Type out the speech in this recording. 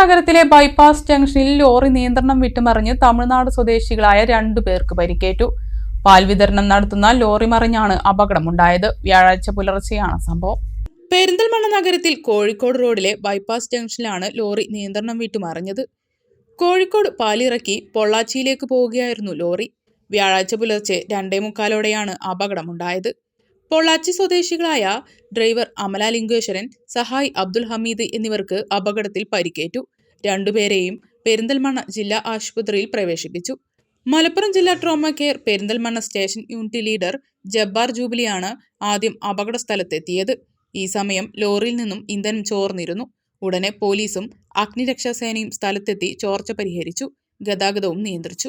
നഗരത്തിലെ ബൈപ്പാസ് ജംഗ്ഷനിൽ ലോറി നിയന്ത്രണം വിട്ടുമറിഞ്ഞ് തമിഴ്നാട് സ്വദേശികളായ രണ്ടു പേർക്ക് പരിക്കേറ്റു. പാൽ വിതരണം നടത്തുന്ന ലോറി മറിഞ്ഞാണ് അപകടമുണ്ടായത്. വ്യാഴാഴ്ച പുലർച്ചെയാണ് സംഭവം. പെരിന്തൽമണ്ണ നഗരത്തിൽ കോഴിക്കോട് റോഡിലെ ബൈപ്പാസ് ജംഗ്ഷനിലാണ് ലോറി നിയന്ത്രണം വിട്ടുമറിഞ്ഞത്. കോഴിക്കോട് പാലിറക്കി പൊള്ളാച്ചിയിലേക്ക് പോവുകയായിരുന്നു ലോറി. വ്യാഴാഴ്ച പുലർച്ചെ രണ്ടേ മുക്കാലോടെയാണ് അപകടമുണ്ടായത്. പൊള്ളാച്ചി സ്വദേശികളായ ഡ്രൈവർ അമല ലിംഗേശ്വരൻ സഹായ് അബ്ദുൽ ഹമീദ് എന്നിവർക്ക് അപകടത്തിൽ പരിക്കേറ്റു. രണ്ടുപേരെയും പെരിന്തൽമണ്ണ ജില്ലാ ആശുപത്രിയിൽ പ്രവേശിപ്പിച്ചു. മലപ്പുറം ജില്ലാ trauma care Perinthalmanna station unit leader Jabbar ജൂബിലിയാണ് ആദ്യം അപകട സ്ഥലത്തെത്തിയത്. ഈ സമയം ലോറിയിൽ നിന്നും ഇന്ധനം ചോർന്നിരുന്നു. ഉടനെ പോലീസും അഗ്നിരക്ഷാസേനയും സ്ഥലത്തെത്തി ചോർച്ച പരിഹരിച്ചു. ഗതാഗതവും നിയന്ത്രിച്ചു.